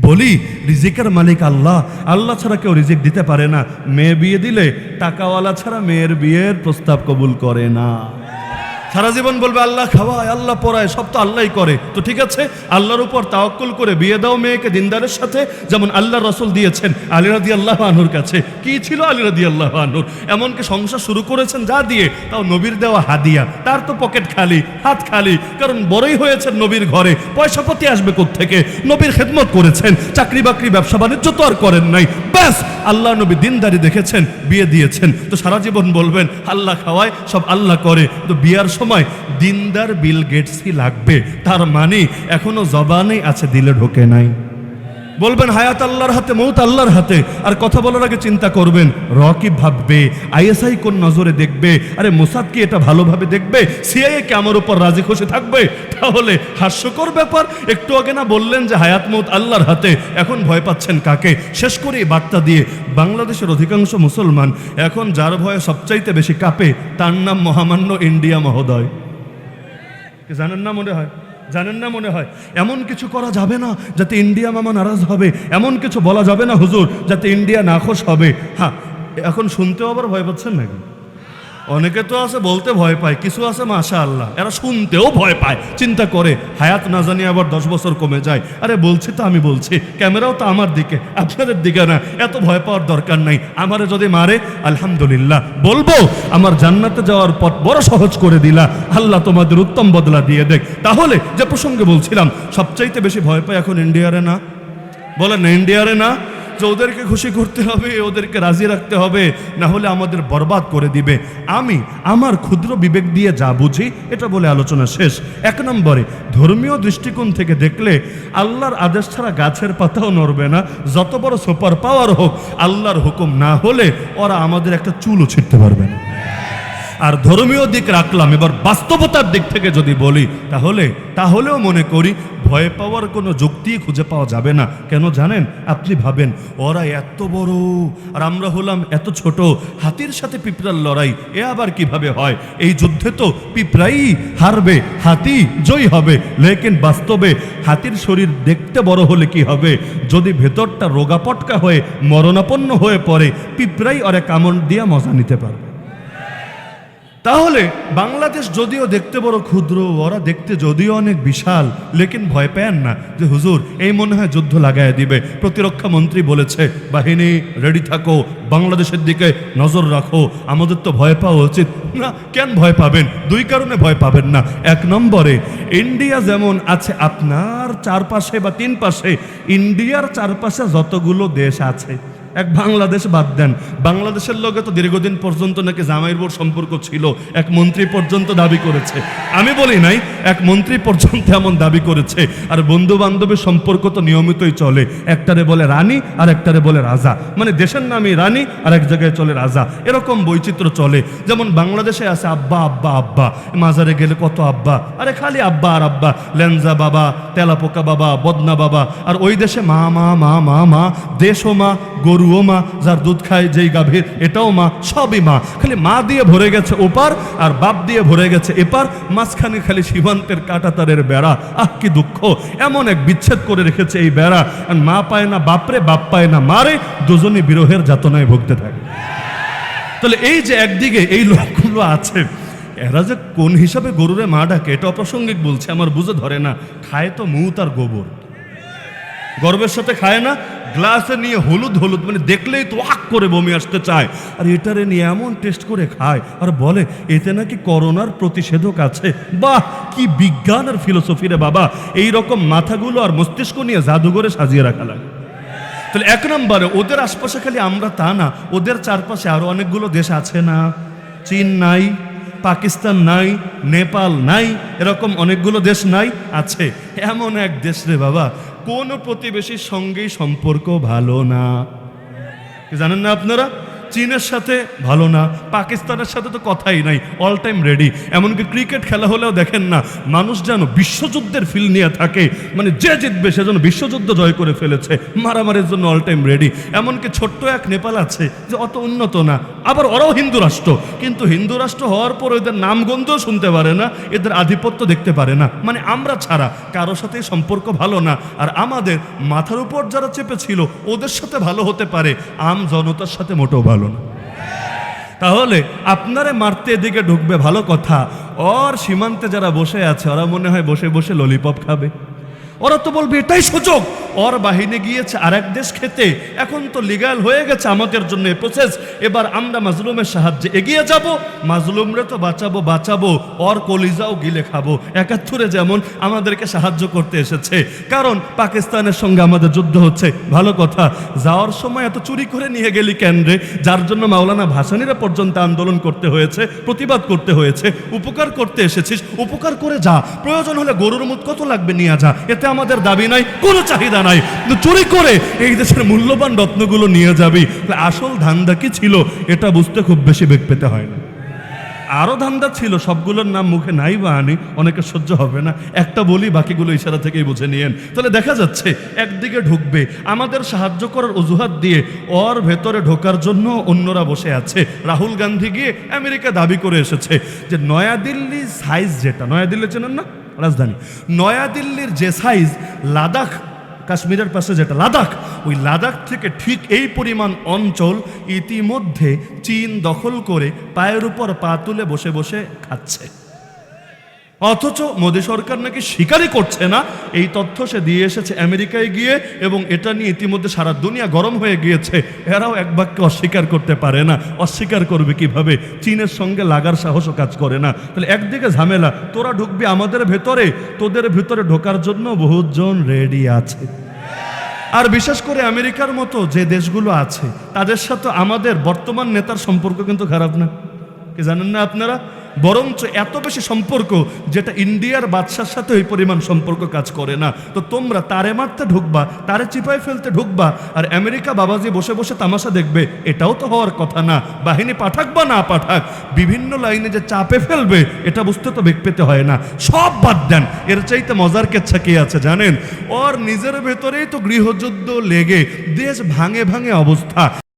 বলি, রিজিকের মালিক আল্লাহ। আল্লাহ ছাড়া কেউ রিজিক দিতে পারে না। মেয়ে বিয়ে দিলে টাকাওয়ালা ছাড়া মেয়ের বিয়ের প্রস্তাব কবুল করে না। সারা জীবন বলবে, আল্লাহ খাওয়ায়, আল্লাহ পড়ায় সব তো আল্লাহই করে। তো ঠিক আছে, আল্লাহর উপর তাওয়াক্কুল করে বিয়ে দাও মেয়েকে দিনদারের সাথে, যেমন আল্লাহ রসুল দিয়েছেন আলী রাদি আল্লাহ আনহুর কাছে। কি ছিল আলী রাদি আল্লাহ আনহুর এমনকি সংসার শুরু করেছেন যা দিয়ে তাও নবীর দেওয়া হাদিয়া। তার তো পকেট খালি, হাত খালি, কারণ বড়ই হয়েছেন নবীর ঘরে। পয়সাপতি আসবে থেকে নবীর খেদমত করেছেন চাকরি বাকরি ব্যবসা বাণিজ্য তো আর করেন নাই। ব্যাস, আল্লাহ নবী দিনদারি দেখেছেন, বিয়ে দিয়েছেন। তো সারা জীবন বলবেন, আল্লাহ খাওয়ায়, সব আল্লাহ করে। তো বিয়ার সময় দিনদার বিল গেটসই লাগবে। তার মানে এখনও জবানে আছে দিলে ঢোকে নাই। বলবেন, হায়াত আল্লাহর হাতে, মৌত আল্লাহর হাতে। আর কথা বলার আগে চিন্তা করবেন র কি ভাববে, আইএসআই কোন নজরে দেখবে? আরে মোসাদ কি এটা ভালোভাবে দেখবে? সিআইএ কি আমার উপর রাজি খুশি থাকবে? তাহলে হাস্যকর ব্যাপার। একটু আগে না বললেন যে হায়াত, মৌত আল্লাহর হাতে। এখন ভয় পাচ্ছেন কাকে? শেষ করে এই বার্তা দিয়ে। বাংলাদেশের অধিকাংশ মুসলমান এখন যার ভয়ে সবচাইতে বেশি কাঁপে, তার নাম মহামান্য ইন্ডিয়া মহোদয়। জানেন না মনে হয়? জানেন না মনে হয়? এমন কিছু করা যাবে না যাতে ইন্ডিয়া মামা নারাজ হবে। এমন কিছু বলা যাবে না, হুজুর, যাতে ইন্ডিয়া নাখোশ হবে। হ্যাঁ এখন শুনতেও আবার ভয় পাচ্ছেন নাকি? অনেকে তো আছে বলতে ভয় পায়, কিছু আছে মাশা আল্লাহ এরা শুনতেও ভয় পায়, চিন্তা করে, হায়াত না জানি আবার দশ বছর কমে যায়, আরে বলছি তো আমি বলছি, ক্যামেরাও তো আমার দিকে, আপনাদের দিকে না, এত ভয় পাওয়ার দরকার নাই, আমারে যদি মারে, আলহামদুলিল্লাহ, বলব, আমার জান্নাতে যাওয়ার পথ বড় সহজ করে দিলা, আল্লাহ তোমাদের উত্তম বদলা দিয়ে দেখ, তাহলে যে প্রসঙ্গে বলছিলাম, সবচাইতে বেশি ভয় পায় এখন ইন্ডিয়ারে না? বলেন ইন্ডিয়ারে না? যে ওদেরকে খুশি করতে হবে, ওদেরকে রাজি রাখতে হবে, না হলে আমাদের বরবাদ করে দিবে। আমি আমার ক্ষুদ্র বিবেক দিয়ে যা বুঝি, এটা বলে আলোচনা শেষ। এক নম্বরে, ধর্মীয় দৃষ্টিকোণ থেকে দেখলে আল্লাহর আদেশ ছাড়া গাছের পাতাও নড়বে না। যত বড় সুপার পাওয়ার হোক, আল্লাহর হুকুম না হলে ওরা আমাদের একটা চুলও ছিটতে পারবে না। আর ধর্মীয় দিক রাখলাম। এবার বাস্তবতার দিক থেকে যদি বলি, তাহলে, তাহলেও মনে করি ভয় পাওয়ার কোনো যুক্তি খুঁজে পাওয়া যাবে না। কেন জানেন? আপনি ভাবেন, ওরা এত বড়, আর আমরা হলাম এত ছোট, হাতির সাথে পিঁপড়ার লড়াই, এ আবার কীভাবে হয়? এই যুদ্ধে তো পিঁপড়াই হারবে, হাতি জয়ী হবে। লেকিন বাস্তবে হাতির শরীর দেখতে বড় হলে কি হবে? যদি ভেতরটা রোগাপটকা হয়ে মরণাপন্ন হয়ে পড়ে, পিঁপড়াই ওরে কামড় দিয়ে মজা নিতে পারবে। তাহলে বাংলাদেশ যদিও দেখতে বড় ক্ষুদ্র, ওরা দেখতে যদিও অনেক বিশাল, লেকিন ভয় পেন না যে হুজুর, এই মনে হয় যুদ্ধ লাগায় দিবে। প্রতিরক্ষা মন্ত্রী বলেছে, বাহিনী রেডি থাকো, বাংলাদেশের দিকে নজর রাখো, আমাদের তো ভয় পাওয়া উচিত। না, কেন ভয় পাবেন? দুই কারণে ভয় পাবেন না। এক নম্বরে, ইন্ডিয়া যেমন আছে, আপনার চারপাশে বা তিন পাশে, ইন্ডিয়ার চারপাশে যতগুলো দেশ আছে এক বাংলাদেশ বাদ দেন। বাংলাদেশের লোকে তো দীর্ঘদিন পর্যন্ত নাকি জামাইর বোর সম্পর্ক ছিল, এক মন্ত্রী পর্যন্ত দাবি করেছে। আমি বলি নাই, এক মন্ত্রী পর্যন্ত এমন দাবি করেছে। আর বন্ধু বান্ধবের সম্পর্ক তো নিয়মিতই চলে। একটারে বলে রানী, আর একটারে বলে রাজা। মানে দেশের নামই রানী, আর এক জায়গায় চলে রাজা। এরকম বৈচিত্র্য চলে। যেমন বাংলাদেশে আছে আব্বা আব্বা আব্বা। মাজারে গেলে কত আব্বা? আরে খালি আব্বা আর আব্বা। লেনজা বাবা, তেলাপোকা বাবা, বদনা বাবা। আর ওই দেশে মা মা মা মা মা দেশও মা গরুও মা, যার দুধ খায় যেই গাভীর, এটাও মা, সবই মা। খালি মা দিয়ে ভরে গেছে ওপার আর বাপ দিয়ে ভরে গেছে এপার। মাঝখানে খালি সীমান্তের কাটাতারের বেড়া। আহ, কি দুঃখ। এমন এক বিচ্ছেদ করে রেখেছে এই বেড়া। আর মা পায় না বাপরে বাপ পায় না মারে দুজনই বিরহের যাতনায় ভুগতে থাকে। তাহলে এই যে একদিকে এই লোকগুলো আছে, এরা যে কোন হিসাবে গরুরে মা ডাকে, এটা অপ্রাসঙ্গিক বলছে, আমার বুঝে ধরে না। খায় তো মুত আর গোবর। গর্বের সাথে খায় না গ্লাসে নিয়ে হলুদ হলুদ মানে দেখলেই তো আক করে বমি আসতে চায়। আর এটারে নিয়ে এমন টেস্ট করে খায়। আর বলে, এতে নাকি করোনার প্রতিষেধক আছে। বাহ, কি বিজ্ঞান আর ফিলোসফি রে বাবা। এই রকম মাথাগুলো আর মস্তিষ্ক নিয়ে জাদুঘরে সাজিয়ে রাখা লাগে। তাহলে এক নম্বরে, ওদের আশপাশে খালি আমরা তা না, ওদের চারপাশে আরও অনেকগুলো দেশ আছে না? চীন নাই, পাকিস্তান নাই, নেপাল নাই, এরকম অনেকগুলো দেশ নাই, আছে। এমন এক দেশ রে বাবা। কোন প্রতিবেশীর সঙ্গেই সম্পর্ক ভালো না। জানেন না আপনারা? চীনের সাথে ভালো না, পাকিস্তানের সাথে তো কথাই নাই অল টাইম রেডি এমনকি ক্রিকেট খেলা হলেও দেখেন না, মানুষ যেন বিশ্বযুদ্ধের ফিল নিয়ে থাকে মানে যে জিতবে সে যেন বিশ্বযুদ্ধ জয় করে ফেলেছে, মারামারির জন্য অল টাইম রেডি এমনকি ছোট্ট এক নেপাল আছে, যে অত উন্নত না, আবার ওরাও হিন্দু রাষ্ট্র, কিন্তু হিন্দু রাষ্ট্র হওয়ার পর এদের নামগন্ধও শুনতে পারে না, এদের আধিপত্য দেখতে পারে না মানে আমরা ছাড়া, কারও সাথে সম্পর্ক ভালো না, আর আমাদের মাথার উপর যারা চেপেছিল, ওদের সাথে ভালো হতে পারে, আম জনতার সাথে মোটেও ভালো না তাহলে আপনারে মারতে এদিকে ঢুকবে ভালো কথা। ওর সীমান্তে যারা বসে আছে, ওরা মনে হয় বসে বসে ললিপপ খাবে। ওরা তো বলবে, এটাই সুযোগ ওর বাহিনী গিয়েছে আর এক দেশ খেতে। এখন তো লিগাল হয়ে গেছে আমাদের জন্য প্রসেস এবার আমরা মাজলুমের সাহায্যে এগিয়ে যাব। মাজলুমরে তো বাঁচাবো বাঁচাবো। ওর কলিজাও গিলে খাব। একাত্তরে যেমন আমাদেরকে সাহায্য করতে এসেছে। কারণ পাকিস্তানের সঙ্গে আমাদের যুদ্ধ হচ্ছে। ভালো কথা। যাওয়ার সময় এত চুরি করে নিয়ে গেলি কেন্দ্রে যার জন্য মাওলানা ভাসানিরা পর্যন্ত আন্দোলন করতে হয়েছে, প্রতিবাদ করতে হয়েছে। উপকার করতে এসেছিস, উপকার করে যা। প্রয়োজন হলে গরুর মুখ কত লাগবে নিয়ে যা। এতে আমাদের দাবি নাই, কোনো চাহিদা নাই। কিন্তু চুরি করে এই দেশের মূল্যবান রত্নগুলো নিয়ে যাবি। আসল ধান্দা কি ছিল? এটা বুঝতে খুব বেশি বেগ পেতে হয় না। আরও ধান্দা ছিল, সবগুলোর নাম মুখে নাই বা আনি অনেকে সহ্য হবে না। একটা বলি, বাকিগুলো ইশারা থেকেই বুঝে নিয়েন। তাহলে দেখা যাচ্ছে, একদিকে ঢুকবে, আমাদের সাহায্য করার অজুহাত দিয়ে ওর ভেতরে ঢোকার জন্য অন্যরা বসে আছে। রাহুল গান্ধী গিয়ে আমেরিকা দাবি করে এসেছে যে, নয়াদিল্লি সাইজ যেটা, নয়াদিল্লি চেনেন না? রাজধানী। নয়াদিল্লির যে সাইজ লাদাখ কাশ্মীরের পাশে যেটা লাদাখ, ওই লাদাখ থেকে ঠিক এই পরিমাণ অঞ্চল ইতিমধ্যে চীন দখল করে পায়ের উপর পা তুলে বসে বসে খাচ্ছে। অথচ মোদী সরকার নাকি স্বীকারই করছে না, এই তথ্য সে দিয়ে এসেছে আমেরিকায় গিয়ে এবং এটা নিয়ে ইতিমধ্যে সারা দুনিয়া গরম হয়ে গিয়েছে। এরাও এক বাক্যে অস্বীকার করতে পারে না। অস্বীকার করবে কীভাবে? চীনের সঙ্গে লাগার সাহসও কাজ করে না। তাহলে একদিকে ঝামেলা, তোরা ঢুকবি আমাদের ভেতরে, তোদের ভেতরে ঢোকার জন্য বহুজন রেডি আছে। আর বিশেষ করে আমেরিকার মতো যে দেশগুলো আছে, তাদের সাথে আমাদের বর্তমান নেতার সম্পর্ক কিন্তু খারাপ না। কি জানেন না আপনারা? বরঞ্চ এত বেশি সম্পর্ক যেটা ইন্ডিয়ার বাদশার সাথে ওই পরিমাণ সম্পর্ক কাজ করে না। তো তোমরা তারে মারতে ঢুকবা, তারে চিপায় ফেলতে ঢুকবা, আর আমেরিকা বাবাজি বসে বসে তামাশা দেখবে, এটাও তো হওয়ার কথা না। বাহিনী পাঠাক বা না পাঠাক, বিভিন্ন লাইনে যে চাপে ফেলবে, এটা বুঝতে তো বেগ পেতে হয় না। সব বাদ দেন, এর চাইতে মজার কেচ্ছা কে আছে জানেন? ওর নিজের ভেতরেই তো গৃহযুদ্ধ লেগে, দেশ ভাঙে ভাঙে অবস্থা।